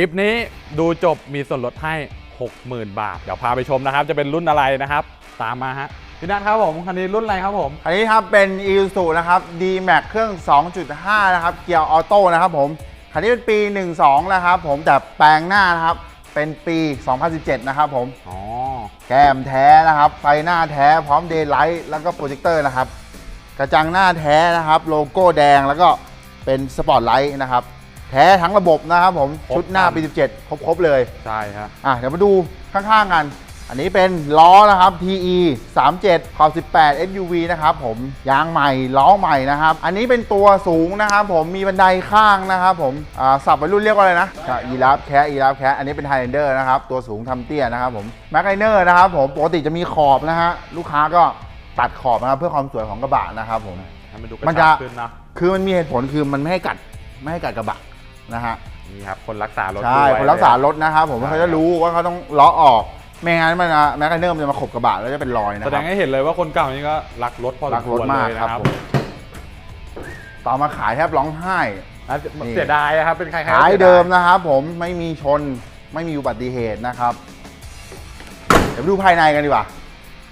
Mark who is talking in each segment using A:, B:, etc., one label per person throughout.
A: คลิปนี้ดูจบมีส่วนลดให้ 60,000 บาท เดี๋ยวพาไปชมนะครับ จะเป็นรุ่นอะไรนะครับ ตามมาฮะพี่นัทครับผมคันนี้รุ่นอะไรครับผม
B: อันนี้ครับเป็น i s u นะครับ D Max เครื่อง 2.5 นะครับ เกียร์ออโต้นะครับผม คันนี้เป็นปี 12 นะครับผม แต่แปลงหน้านะครับ เป็นปี 2017 นะครับผม
A: อ๋อ
B: แก้มแท้นะครับ ไฟหน้าแท้พร้อมเดย์ไลท์แล้วก็โปรเจคเตอร์นะครับ กระจังหน้าแท้นะครับ โลโก้แดงแล้วก็เป็นสปอตไลท์นะครับ แท้ทั้งระบบนะครับผมชุดหน้าปี17ครบๆเลย
A: ใช่ครับ
B: อะเดี๋ยวมาดูข้างๆกัน อันนี้เป็นล้อนะครับ TE 37ขอบ18 SUV นะครับผมยางใหม่ล้อใหม่นะครับ อันนี้เป็นตัวสูงนะครับผมมีบันไดข้างนะครับผมอ่าสับวัยรุ่นเรียกว่าอะไรนะอีรับแคอีรับแคอันนี้เป็นไฮแลนเดอร์นะครับ ตัวสูงทำเตี้ยนะครับผมแม็กไนเนอร์นะครับผมปกติจะมีขอบนะฮะลูกค้าก็ตัดขอบนะครับเพื่อความสวยของกระบะนะครับผม
A: ให้มันดูกระ
B: มัน
A: ชั
B: จะ
A: บขึ้นเนอะ
B: คือมันมีเหตุผลคือมันไม่ให้กัดไม่ให้กัดกระบะ นะฮะ
A: นี่ครับคนรักษารถ
B: ใช่
A: ด้วย
B: คนรักษารถนะครับผม
A: ใช่
B: เขาจะรู้ว่าเขาต้องเลาะออกไม่งั้นมันอะแม็กไนเนอร์มันจะมาขบกระบะแล้วจะเป็นรอยนะ
A: แส
B: ค
A: ด
B: รับ
A: งให้เห็นเลยว่าคนเก่านี่ก็รักรถพอส
B: รั
A: ม
B: ก
A: ค
B: ร
A: ว
B: ถ
A: ร
B: มาก
A: เลย
B: ครับ
A: นะครับ
B: ผมต่อมาขายแทบร้องไห้
A: อะ
B: นี่
A: เสียดายอะครับเป็นใครๆก็
B: ขาย
A: สี
B: เดิมนะครับผมไม่มีชนไม่มีอุบัติเหตุนะครับ เดี๋ยวไปดูภายในกันดีกว่า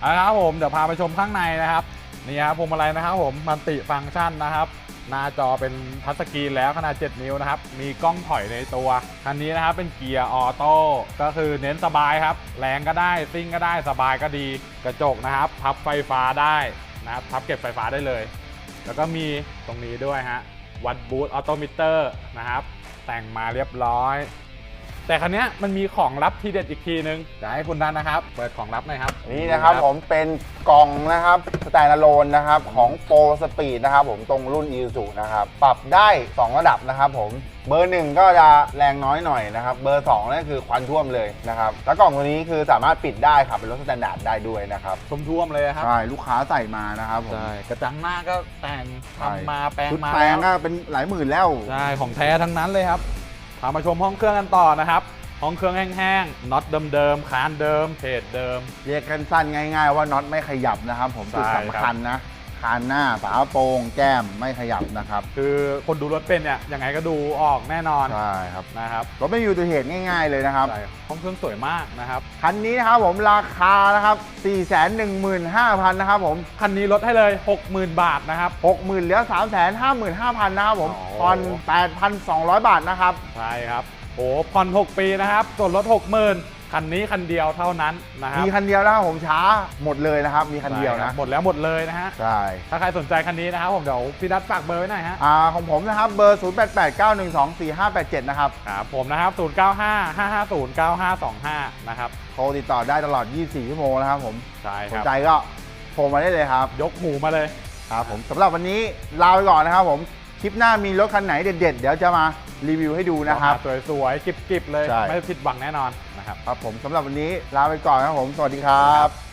A: เอาละครับผมเดี๋ยวพาไปชมข้างในนะครับนี่ครับพวงมาลัยนะครับผมมันติฟังก์ชันนะครับ หน้าจอเป็นทัชสกรีนแล้วขนาด 7 นิ้วนะครับ มีกล้องถอยในตัว คันนี้นะครับเป็นเกียร์ออโต้ ก็คือเน้นสบายครับ แรงก็ได้ซิ่งก็ได้สบายก็ดี กระจกนะครับ พับไฟฟ้าได้นะครับ พับเก็บไฟฟ้าได้เลย แล้วก็มีตรงนี้ด้วยฮะ วัดบูตออโตมิเตอร์นะครับ แต่งมาเรียบร้อย แต่คันเนี้ยมันมีของลับทีเด็ดอีกทีนึงเดี๋ยวให้คุณนันนะครับ เปิดของลับหน่อยครับ
B: นี่นะครับผมเป็นกล่องนะครับสแตนด์อะโลนนะครับของโปรสปีดนะครับผมตรงรุ่น i s u นะครับปรับได้ 2 ระดับนะครับผมเบอร์1ก็จะแรงน้อยหน่อยนะครับ เบอร์2นั่นคือควันท่วมเลยนะครับ แล้วกล่องตัวนี้คือสามารถปิดได้ขับเป็นรถสแตนดาร์ดได้ด้วยนะครับ
A: ชมท่วมเลยครับ
B: ใช่ลูกค้าใส่มานะครับผม
A: ใช่กระจังหน้าก็แต่ง
B: ใช่
A: ทำมาแปลง
B: ชุด
A: มา
B: แปลง
A: แล้ว
B: ก็เป็นหลายหมื่นแล้ว
A: ใช่ของแท้ทั้งนั้นเลยครับ พามาชมห้องเครื่องกันต่อนะครับ ห้องเครื่องแห้งๆน็อตเดิมๆคานเดิมเพจเดิม
B: เรียกกันสั้นง่าย ๆ ว่าน็อตไม่ขยับนะครับผม
A: ใช่
B: จุด
A: ครับ
B: สำคัญนะ คานหน้าฝาโปร่งแก้มไม่ขยับนะครับ
A: คือคนดูรถเป็นเนี่ยยังไงก็ดูออกแน่นอน
B: ใช่ครับ
A: นะครับ
B: รถไม่มีอุบัติเหตุง่ายๆเลยนะครับ
A: ใช่ห้องเครื่องสวยมากนะครับ
B: คันนี้นะครับผมราคานะครับ 415,000นะครับผม
A: คันนี้ลดให้เลย 60,000 บาทนะครับ
B: 60,000เหลือ 355,000นะครับผม
A: โอ้
B: ผ่อน 8,200 บาทนะครับ
A: ใช่ครับโอ้ผ่อน 6 ปีนะครับส่วนลด 60,000 คันนี้คันเดียวเท่านั้นนะครับ
B: มีคันเดียวนะครับผมช้าหมดเลยนะครับ มีคันเดียว
A: ใช่ครั
B: นะ
A: บหมดแล้วหมดเลยนะฮะ
B: ใช่
A: ถ้าใครสนใจคันนี้นะครับผมเดี๋ยวพี่ดัดฝากเบอร์ไว้หน่อยฮะ
B: อ่าของผมนะครับเบอร์ 0889124587 นะครับ
A: ครับผมนะครับ 095 550 9525 นะครับ
B: โทรติดต่อได้ตลอด 24 ชั่วโมงนะครับผม
A: ใช่
B: ส
A: คนรับ
B: ใจก็โทรมาได้เลยครับ
A: ยกหูมาเลย
B: ครับผมสำหรับวันนี้ลาไปก่อนนะครับผมคลิปหน้ามีรถคันไหนเด็ด ๆ เดี๋ยวจะมารีวิวให้ดูนะครับ
A: สวยๆกริบๆเลย
B: ใช่
A: ไม่ผิดหวังแน่นอนนะ ครับ
B: ครับผมสำหรับวันนี้ลาไปก่อนครับผม สวัสดีครับ